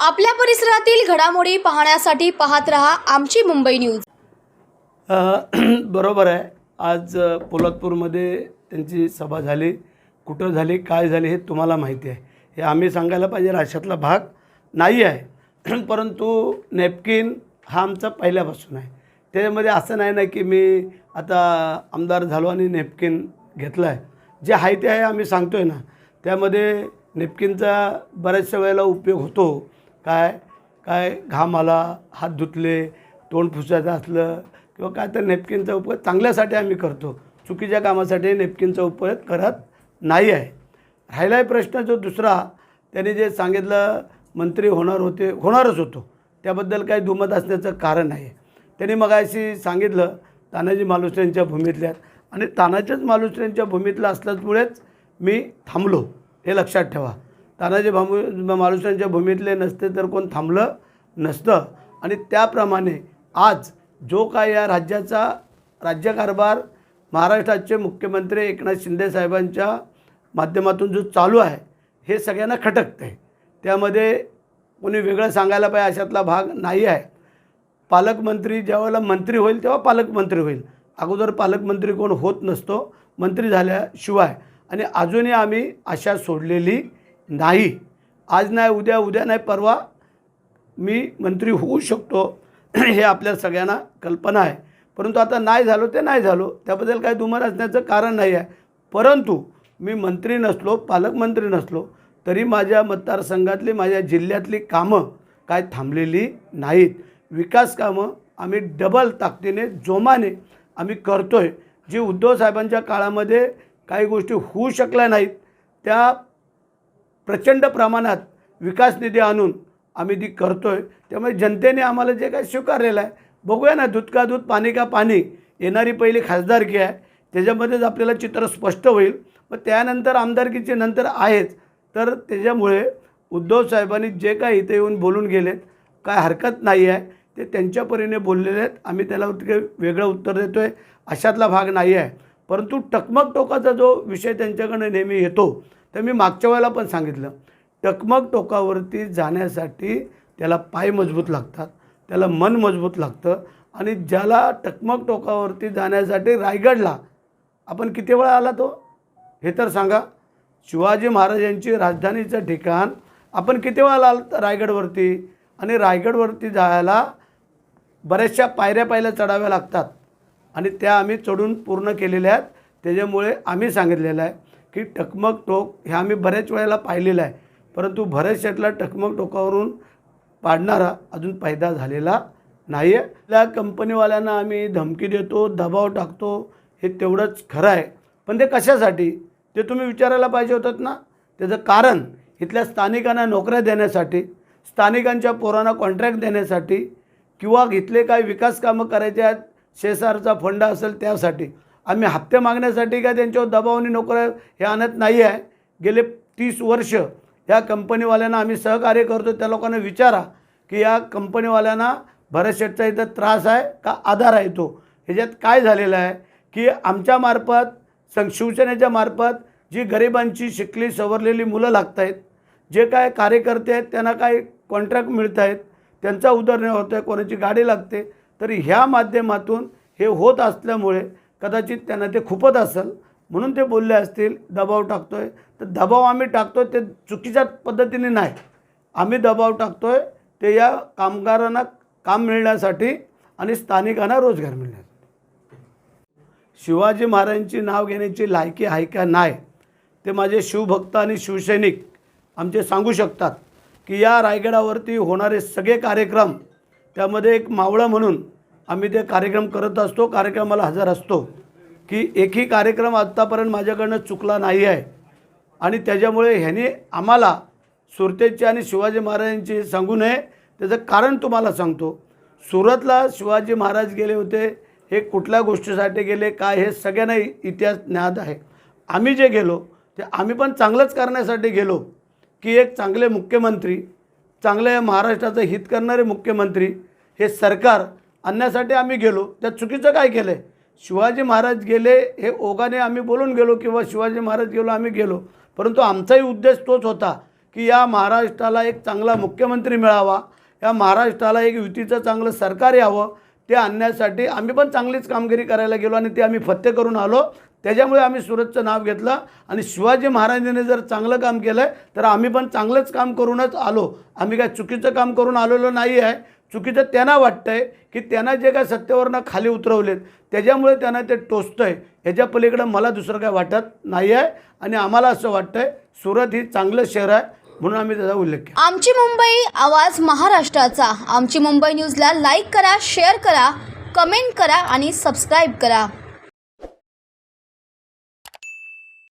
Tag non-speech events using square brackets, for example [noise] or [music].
आपल्या परिसरातील घडामोडी पाहण्यासाठी पाहत रहा आमची मुंबई न्यूज. [clears throat] बरोबर आहे. आज पोलादपूरमध्ये त्यांची सभा झाली. कुठं झाली काय झाली हे तुम्हाला माहिती आहे. हे आम्ही सांगायला पाहिजे राज्यातला भाग नाही आहे. [clears throat] परंतु नेपकिन हा आमचा पहिल्यापासून आहे. त्याच्यामध्ये असं नाही ना की मी आता आमदार झालो आणि नेपकिन घेतलं आहे जे आहे ते आहे आम्ही सांगतो आहे ना. त्यामध्ये नेपकिनचा बऱ्याचशा वेळेला उपयोग होतो. काय काय घाम आला हात धुतले तोंड फुसायचं असलं किंवा काय तर नेपकिनचा उपयोग चांगल्यासाठी आम्ही करतो. चुकीच्या कामासाठी नेपकिनचा उपयोग करत नाही आहे. राहिला आहे प्रश्न जो दुसरा त्यांनी जे सांगितलं मंत्री होणार होते होणारच होतो. त्याबद्दल काही दुमत असण्याचं कारण आहे. त्यांनी मगाशी सांगितलं तानाजी मालुसऱ्यांच्या भूमीतल्या आणि तानाजीच मालुसऱ्यांच्या भूमीतला असल्यामुळेच मी थांबलो. हे लक्षात ठेवा. तानाजी भामू मालुसऱ्यांच्या भूमीतले नसते तर कोण थांबलं नसतं. आणि त्याप्रमाणे आज जो काय या राज्याचा राज्यकारभार महाराष्ट्राचे मुख्यमंत्री एकनाथ शिंदे साहेबांच्या माध्यमातून जो चालू आहे हे सगळ्यांना खटकतं आहे त्यामध्ये कोणी वेगळं सांगायला पाहिजे अशातला भाग नाही आहे. पालकमंत्री ज्यावेळेला मंत्री होईल तेव्हा पालकमंत्री होईल. अगोदर पालकमंत्री कोण होत नसतो मंत्री झाल्याशिवाय. आणि अजूनही आम्ही आशा सोडलेली नाही. आज नाही उद्या उद्या नाही परवा मी मंत्री होऊ शकतो [clears throat] हे आपल्या सगळ्यांना कल्पना आहे. परंतु आता नाही झालो ते नाही झालो त्याबद्दल काही दुमर असण्याचं कारण नाही आहे. परंतु मी मंत्री नसलो पालकमंत्री नसलो तरी माझ्या मतदारसंघातली माझ्या जिल्ह्यातली कामं काय थांबलेली नाहीत. विकास कामं आम्ही डबल ताकदीने जोमाने आम्ही करतो आहे जी उद्धव साहेबांच्या काळामध्ये काही गोष्टी होऊ शकल्या नाहीत त्या प्रचंड प्रमाणात विकास निधी आणून आम्ही ती करतो आहे त्यामुळे जनतेने आम्हाला जे काही स्वीकारलेलं आहे बघूया ना दूध का दूध पाणी का पाणी. येणारी पहिली खासदारकी आहे. त्याच्यामध्येच आपल्याला चित्र स्पष्ट होईल. मग त्यानंतर आमदारकीचे नंतर आहेच. तर त्याच्यामुळे उद्धव साहेबांनी जे काही इथे येऊन बोलून गेलेत काय हरकत नाही आहे. ते त्यांच्या परीने बोललेले आहेत. आम्ही त्याला काही वेगळं उत्तर देतो आहे अशातला भाग नाही आहे. परंतु टकमक टोकाचा जो विषय त्यांच्याकडे नेहमी येतो तर मी मागच्या वेळेला पण सांगितलं. टकमक टोकावरती जाण्यासाठी त्याला पाय मजबूत लागतात त्याला मन मजबूत लागतं आणि ज्याला टकमक टोकावरती जाण्यासाठी रायगडला आपण किती वेळा आला तो? हे तर सांगा. शिवाजी महाराजांची राजधानीचं ठिकाण आपण किती वेळा आला रायगडवरती? आणि रायगडवरती जायला बऱ्याचशा पायऱ्या पायऱ्या चढाव्या लागतात. आणि त्या आम्ही चढून पूर्ण केलेल्या आहेत. त्याच्यामुळे आम्ही सांगितलेलं आहे की टकमक टोक हे आम्ही बऱ्याच वेळेला पाहिलेलं आहे. परंतु भरत शेटला टकमक टोकावरून पाडणारा अजून पैदा झालेला नाही आहे त्या कंपनीवाल्यांना आम्ही धमकी देतो दबाव टाकतो हे तेवढंच खरं आहे. पण ते कशासाठी? ते तुम्ही विचारायला पाहिजे होतात ना. त्याचं कारण इथल्या स्थानिकांना नोकऱ्या देण्यासाठी स्थानिकांच्या पोरांना कॉन्ट्रॅक्ट देण्यासाठी किंवा इथले काही विकास कामं करायचे आहेत शेसारचा फंड असेल त्यासाठी. आम्ही हप्ते मागण्यासाठी काय त्यांच्यावर दबावाने नोकऱ्या हे आणत नाही आहे. गेले तीस वर्ष या कंपनीवाल्यांना आम्ही सहकार्य करतो. त्या लोकांना विचारा की या कंपनीवाल्यांना भरत शेठचा इथं त्रास आहे का आधार आहे तो? ह्याच्यात काय झालेलं आहे की आमच्यामार्फत सं शिवसेनेच्या मार्फत जी गरिबांची शिकली सवरलेली मुलं लागत आहेत जे काय कार्यकर्ते आहेत त्यांना काय कॉन्ट्रॅक्ट मिळत आहेत त्यांचा उदरनिर्वाह होतो आहे कोणाची गाडी लागते तरी ह्या माध्यमातून हे होत असल्यामुळे कदाचित त्यांना ते खुपत असेल. म्हणून ते बोलले असतील दबाव टाकतो आहे तर दबाव आम्ही टाकतो ते चुकीच्या पद्धतीने नाही. आम्ही दबाव टाकतो आहे ते या कामगारांना काम मिळण्यासाठी आणि स्थानिकांना रोजगार मिळण्यासाठी. शिवाजी महाराजांची नाव घेण्याची लायकी आहे का? नाही. ते माझे शिवभक्त आणि शिवसैनिक आमचे सांगू शकतात. की या रायगडावरती होणारे सगळे कार्यक्रम त्यामध्ये एक मावळा म्हणून आम्ही ते कार्यक्रम करत असतो. कार्यक्रमाला हजर असतो. की एकही कार्यक्रम आत्तापर्यंत माझ्याकडनं चुकला नाही आहे. आणि त्याच्यामुळे ह्याने आम्हाला सुरतेची आणि शिवाजी महाराजांची सांगू नये. त्याचं कारण तुम्हाला सांगतो. सुरतला शिवाजी महाराज गेले होते. हे कुठल्या गोष्टीसाठी गेले काय हे सगळ्यांना इतिहास ज्ञात आहे. आम्ही जे गेलो ते आम्ही पण चांगलंच करण्यासाठी गेलो. की एक चांगले मुख्यमंत्री चांगले महाराष्ट्राचं हित करणारे मुख्यमंत्री हे सरकार आणण्यासाठी आम्ही गेलो. त्यात चुकीचं काय केलं आहे शिवाजी महाराज गेले हे ओघाने आम्ही बोलून गेलो किंवा शिवाजी महाराज गेलो आम्ही गेलो. परंतु आमचाही उद्देश तोच होता की या महाराष्ट्राला एक चांगला मुख्यमंत्री मिळावा या महाराष्ट्राला एक युतीचं चांगलं सरकार यावं ते आणण्यासाठी आम्ही पण चांगलीच कामगिरी करायला गेलो आणि ते आम्ही फत्ते करून आलो. त्याच्यामुळे आम्ही सुरतचं नाव घेतलं आणि शिवाजी महाराजांनी जर चांगलं काम केलं आहे तर आम्ही पण चांगलंच काम करूनच आलो. आम्ही काय चुकीचं काम करून आलेलो नाही आहे चुकीचं त्यांना वाटतं आहे की त्यांना जे काय सत्तेवरनं खाली उतरवलेत त्याच्यामुळे त्यांना ते टोचतं आहे ह्याच्या पलीकडं मला दुसरं काय वाटत नाही आहे आणि आम्हाला असं वाटतं आहे सुरत ही चांगलं शहर आहे. म्हणून आम्ही त्याचा उल्लेख केला. आमची मुंबई आवाज महाराष्ट्राचा. आमची मुंबई न्यूजला लाईक करा शेअर करा कमेंट करा आणि सबस्क्राईब करा.